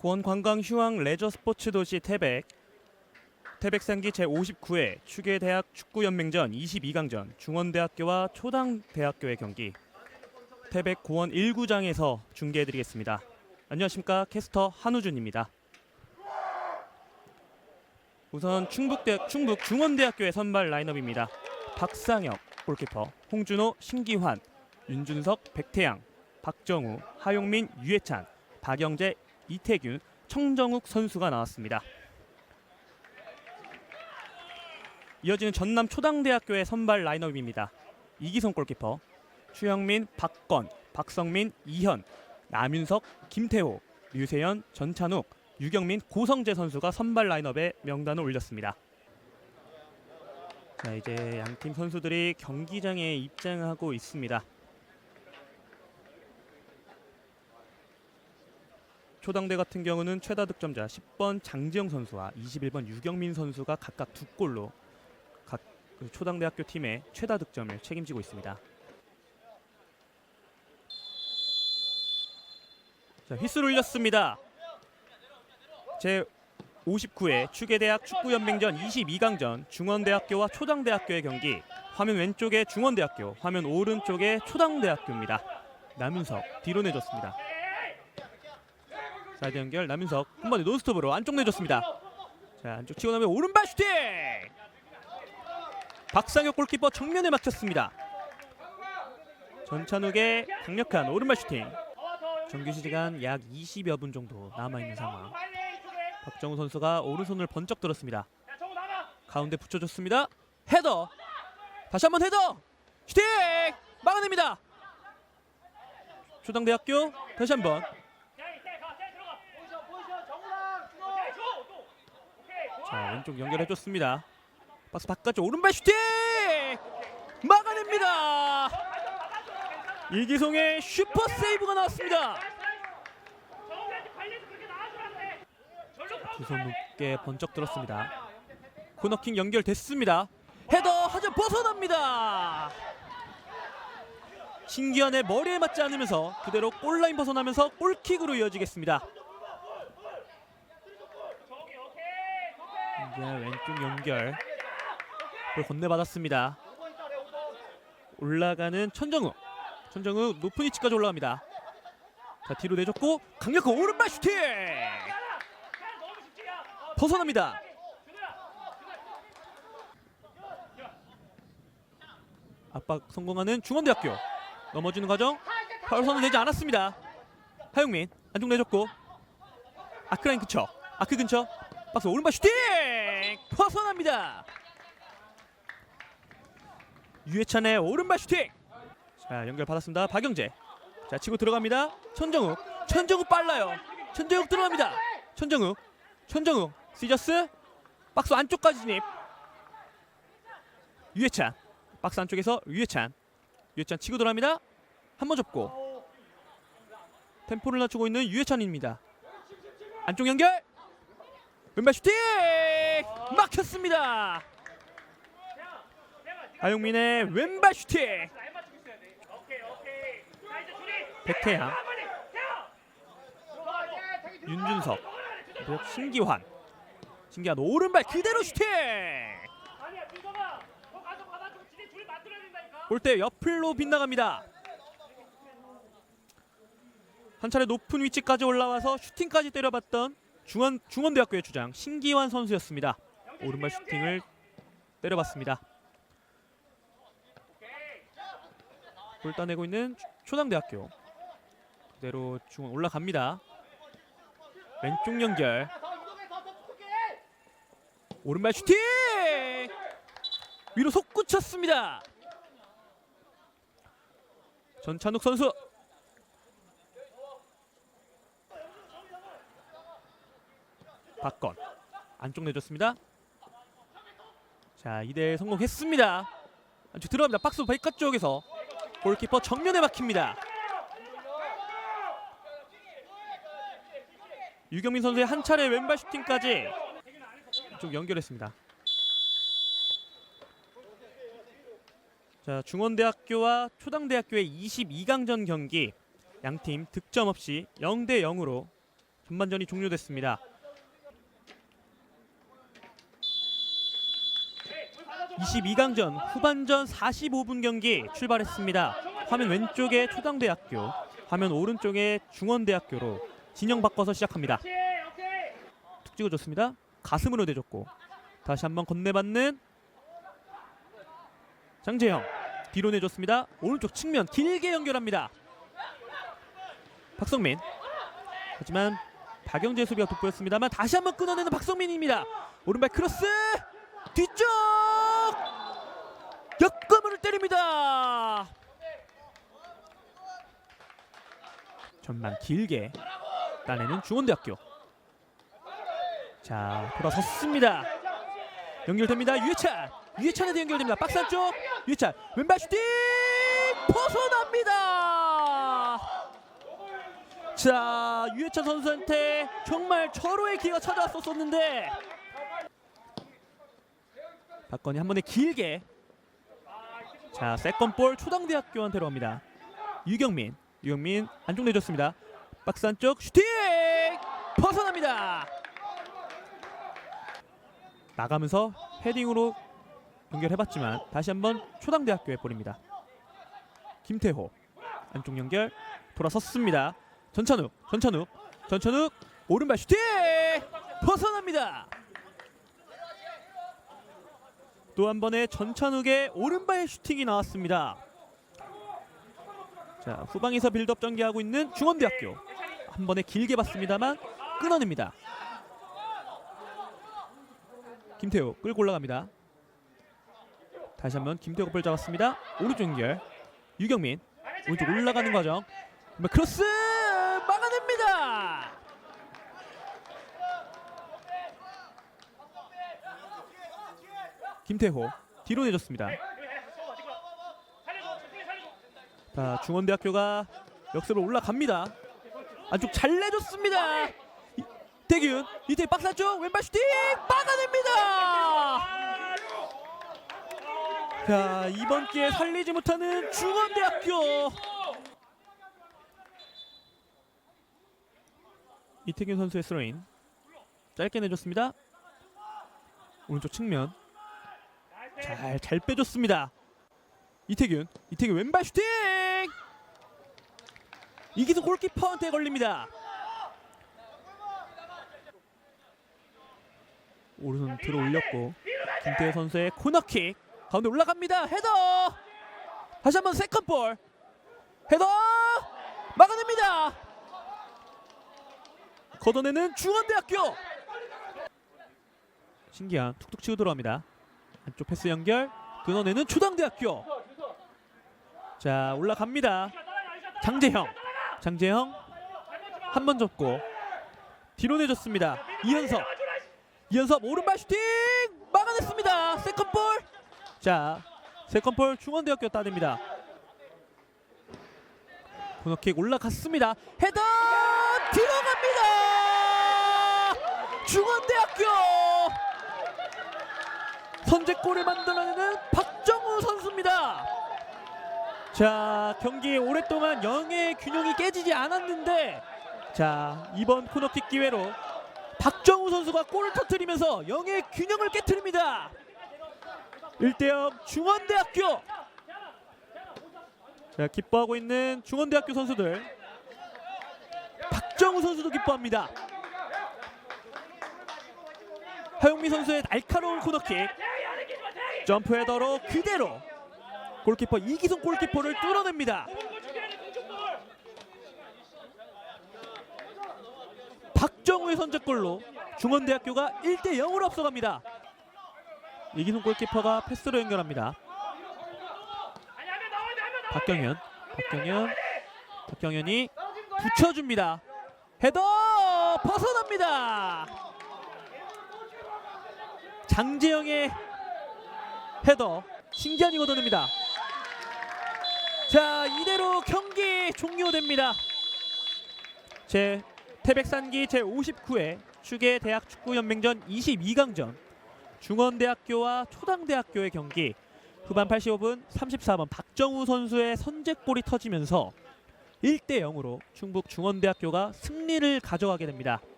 고원 관광 휴양 레저 스포츠 도시 태백 태백산기 제59회 추계대학 축구연맹전 22강전 중원대학교와 초당대학교의 경기 태백 고원 1구장에서 중계해드리겠습니다. 안녕하십니까 캐스터 한우준입니다. 우선 충북대 충북 중원대학교의 선발 라인업입니다. 박상혁 골키퍼, 홍준호, 신기환, 윤준석, 백태양, 박정우, 하용민, 유해찬, 박영재, 이태균, 청정욱 선수가 나왔습니다. 이어지는 전남 초당대학교의 선발 라인업입니다. 이기성 골키퍼, 추영민, 박건, 박성민, 이현, 남윤석, 김태호, 류세현, 전찬욱, 유경민, 고성재 선수가 선발 라인업에 명단을 올렸습니다. 자 이제 양팀 선수들이 경기장에 입장하고 있습니다. 초당대 같은 경우는 최다 득점자 10번 장지영 선수와 21번 유경민 선수가 각각 두 골로 각그 초당대학교 팀의 최다 득점을 책임지고 있습니다. 자, 휘슬 울렸습니다. 제 59회 추계대학 축구연맹전 22강전 중원대학교와 초당대학교의 경기 화면 왼쪽에 중원대학교 화면 오른쪽에 초당대학교입니다. 남윤석 뒤로 내줬습니다. 사이드 연결 남윤석 한 번에 노스톱으로 안쪽 내줬습니다. 자 안쪽 치고 나면 오른발 슈팅 박상혁 골키퍼 정면에 막혔습니다. 전찬욱의 강력한 오른발 슈팅 정규 시간 약 20여 분 정도 남아 있는 상황 박정우 선수가 오른손을 번쩍 들었습니다. 가운데 붙여줬습니다. 헤더. 다시 한번 헤더. 슈팅 막아냅니다. 초당대학교 다시 한번. 자 왼쪽 연결해줬습니다. 박스 바깥쪽 오른발 슈팅 막아냅니다. 이기송의 슈퍼 세이브가 나왔습니다. 두손 높게 번쩍 들었습니다. 코너킹 연결됐습니다. 헤더 하자 벗어납니다. 신기한의 머리에 맞지 않으면서 그대로 골라인 벗어나면서 골킥으로 이어지겠습니다. 신기한 왼쪽 연결 볼 건네받았습니다. 올라가는 천정우 천정우 높은 위치까지 올라갑니다. 자 뒤로 내줬고 강력한 오른발 슈팅 벗어납니다. 압박 성공하는 중원대학교 넘어지는 과정 파울 선언 되지 않았습니다. 하용민 안쪽 내줬고 아크라인 근처 아크 근처 박스 오른발 슈팅 벗어납니다. 유해찬의 오른발 슈팅 자 연결 받았습니다. 박영재 자 치고 들어갑니다. 천정욱 천정욱 빨라요. 천정욱 들어갑니다. 천정욱 천정욱 시저스 박스 안쪽까지 진입 유해찬 박스 안쪽에서 유해찬 유해찬 치고 들어갑니다. 한 번 접고 템포를 낮추고 있는 유해찬입니다. 안쪽 연결 왼발 슈팅 막혔습니다. 아용민의 왼발 슈팅. 백태양. 윤준석. 그리고 신기환. 신기환 오른발 그대로 슈팅. 골대 옆을로 빗나갑니다. 한 차례 높은 위치까지 올라와서 슈팅까지 때려봤던 중원, 중원대학교의 주장 신기환 선수였습니다 오른발 슈팅을 때려봤습니다. 골 따내고 있는 초당대학교. 그대로 중원 올라갑니다. 왼쪽 연결. 오른발 슈팅! 위로 솟구쳤습니다. 전찬욱 선수. 박건 안쪽 내줬습니다 자 2대 성공했습니다 들어갑니다 박스 바깥쪽에서 골키퍼 정면에 막힙니다 유경민 선수의 한 차례 왼발 슈팅까지 좀 연결했습니다. 자 중원대학교와 초당대학교의 22강전 경기 양 팀 득점 없이 0대 0으로 전반전이 종료됐습니다. 22강전 후반전 45분 경기 출발했습니다. 화면 왼쪽에 초당대학교, 화면 오른쪽에 중원대학교로 진영 바꿔서 시작합니다. 툭 찍어줬습니다. 가슴으로 대줬고 다시 한번 건네받는 장재영 뒤로 내줬습니다. 오른쪽 측면 길게 연결합니다. 박성민 하지만 박영재 수비가 돋보였습니다만 다시 한번 끊어내는 박성민입니다. 오른발 크로스 뒤쪽 역검을 때립니다. 전반 길게 따내는 중원대학교. 자 돌아섰습니다. 연결됩니다. 유해찬 유해찬에도 연결됩니다. 박스 안쪽 유해찬 왼발 슈팅 벗어납니다. 자 유해찬 선수한테 정말 절호의 기회가 찾아왔었었는데 박건이 한 번에 길게 자 세컨볼 초당대학교한테로 갑니다. 유경민 유경민 안쪽 내줬습니다. 박스 안쪽 슈팅 벗어납니다. 나가면서 헤딩으로 연결해봤지만 다시 한번 초당대학교에 볼입니다. 김태호 안쪽 연결 돌아섰습니다. 전찬욱 전찬욱 전찬욱 오른발 슈팅 벗어납니다. 또 한 번의 전찬욱의 오른발 슈팅이 나왔습니다. 자 후방에서 빌드업 전개하고 있는 중원대학교 한 번에 길게 봤습니다만 끊어냅니다. 김태호 끌고 올라갑니다. 다시 한번 김태호 볼 잡았습니다. 오른쪽 연결 유경민 오른쪽 올라가는 과정 뭐 크로스 막아냅니다. 김태호 뒤로 내줬습니다. 자 중원대학교가 역습을 올라갑니다. 안쪽 잘 내줬습니다. 이- 대균 이태 박스 안쪽 왼발 슈팅 막아냅니다. 자 이번 기회 살리지 못하는 중원대학교 이태균 선수의 스로인 짧게 내줬습니다. 오른쪽 측면 잘 잘 빼줬습니다. 이태균 이태균 왼발 슈팅 이기수 골키퍼한테 걸립니다. 오른손 들어 올렸고 김태호 선수의 코너킥 가운데 올라갑니다. 헤더 다시 한번 세컨볼 헤더 막아냅니다. 걷어내는 중원대학교 신기한 툭툭 치고 들어갑니다. 안쪽 패스 연결 끊어내는 초당대학교 자 올라갑니다. 장재형 장재형 한 번 접고 뒤로 내줬습니다. 이현섭 이현섭 오른발 슈팅 막아냈습니다. 세컨볼 자 세컨볼 중원대학교 따냅니다. 코너킥 올라갔습니다. 헤더 들어갑니다. 중원대학교 선제골을 만들어내는 박정우 선수입니다. 자 경기 오랫동안 영의 균형이 깨지지 않았는데 자 이번 코너킥 기회로 박정우 선수가 골을 터뜨리면서 영의 균형을 깨뜨립니다. 1대0 중원대학교 자 기뻐하고 있는 중원대학교 선수들 박정우 선수도 기뻐합니다. 하용미 선수의 날카로운 코너킥 점프 헤더로 그대로 골키퍼 이기성 골키퍼를 뚫어냅니다. 박정우의 선제골로 중원대학교가 1대 0으로 앞서갑니다. 이기성 골키퍼가 패스로 연결합니다. 박경현, 박경현, 박경현이 붙여줍니다. 헤더 벗어납니다. 장재영의 헤더 신기한이 걷어냅니다. 자 이대로 경기 종료됩니다. 제 태백산기 제 59회 축의 대학 축구 연맹전 22강전 중원대학교와 초당대학교의 경기 후반 85분 34번 박정우 선수의 선제골이 터지면서 1대 0으로 충북 중원대학교가 승리를 가져가게 됩니다.